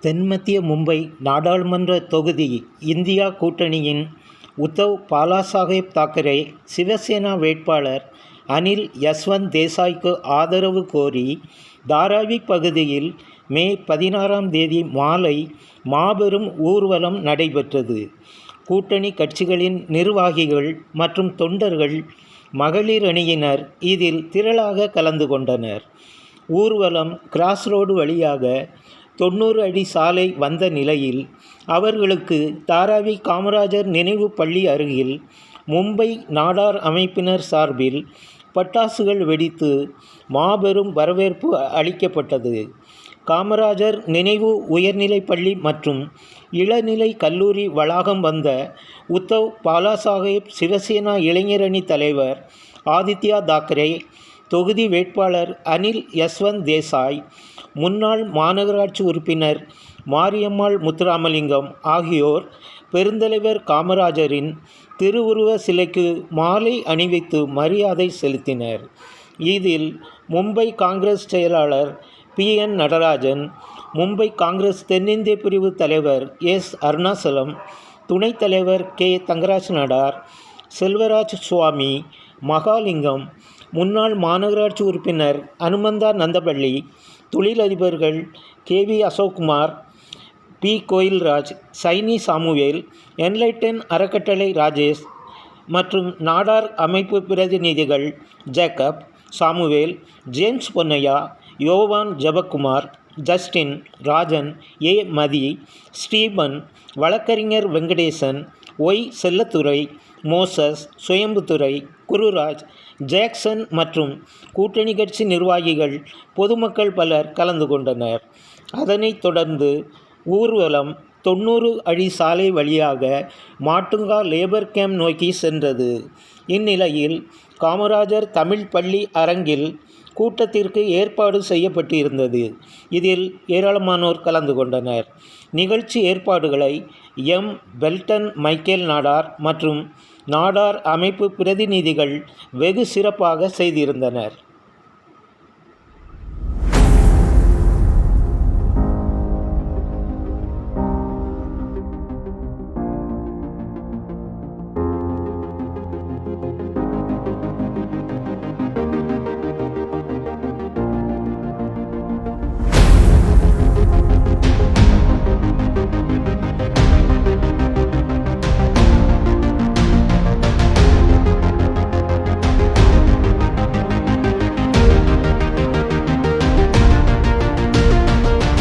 தென்மத்திய மும்பை நாடாளுமன்ற தொகுதி இந்தியா கூட்டணியின் உத்தவ் பாலாசாஹேப் தாக்கரே சிவசேனா வேட்பாளர் அனில் யஸ்வந்த் தேசாய்க்கு ஆதரவு கோரி தாராவி பகுதியில் மே பதினாறாம் தேதி மாலை மாபெரும் ஊர்வலம் நடைபெற்றது. கூட்டணி கட்சிகளின் நிர்வாகிகள் மற்றும் தொண்டர்கள் மகளிர் அணியினர் இதில் திரளாக கலந்து கொண்டனர். ஊர்வலம் கிராஸ் ரோடு வழியாக தொண்ணூறு அடி சாலை வந்த நிலையில் அவர்களுக்கு தாராவி காமராஜர் நினைவு பள்ளி அருகில் மும்பை நாடார் அமைப்பினர் சார்பில் பட்டாசுகள் வெடித்து மாபெரும் வரவேற்பு அளிக்கப்பட்டது. காமராஜர் நினைவு உயர்நிலைப் பள்ளி மற்றும் இளநிலை கல்லூரி வளாகம் வந்த உத்தவ் பாலாசாஹேப் சிவசேனா இளைஞரணி தலைவர் ஆதித்யா தாக்கரே தொகுதி வேட்பாளர் அனில் யஸ்வந்த் தேசாய் முன்னாள் மாநகராட்சி உறுப்பினர் மாரியம்மாள் முத்துராமலிங்கம் ஆகியோர் பெருந்தலைவர் காமராஜரின் திருவுருவ சிலைக்கு மாலை அணிவித்து மரியாதை செலுத்தினர். இதில் மும்பை காங்கிரஸ் செயலாளர் பி. என். நடராஜன் மும்பை காங்கிரஸ் தென்னிந்திய பிரிவு தலைவர் எஸ். அருணாசலம் துணைத் தலைவர் கே. தங்கராஜ் நடார் செல்வராஜ் சுவாமி மகாலிங்கம் முன்னாள் மாநகராட்சி உறுப்பினர் அனுமந்தா நந்தபள்ளி தொழிலதிபர்கள் K V Ashokkumar P. Koilraj Saini Samuel Enlighten அறக்கட்டளை ராஜேஷ் மற்றும் நாடார் அமைப்பு பிரதிநிதிகள் Jacob Samuel James Ponnaiah Yovan Jebakumar Justin Rajan A. Mathi Stephen வழக்கறிஞர் Venkatesan Y. Sellathurai Moses Suyambuthurai Gururaj Jackson மற்றும் கூட்டணி கட்சி நிர்வாகிகள் பொதுமக்கள் பலர் கலந்து கொண்டனர். அதனைத் தொடர்ந்து ஊர்வலம் தொண்ணூறு அடி சாலை வழியாக மாட்டுங்கா லேபர் கேம்ப் நோக்கி சென்றது. இந்நிலையில் காமராஜர் தமிழ் பள்ளி அரங்கில் கூட்டத்திற்கு ஏற்பாடு செய்யப்பட்டிருந்தது. இதில் ஏராளமானோர் கலந்து கொண்டனர். நிகழ்ச்சி ஏற்பாடுகளை எம். பெல்டன் மைக்கேல் நாடார் மற்றும் நாடார் அமைப்பு பிரதிநிதிகள் வெகு சிறப்பாக செய்திருந்தனர்.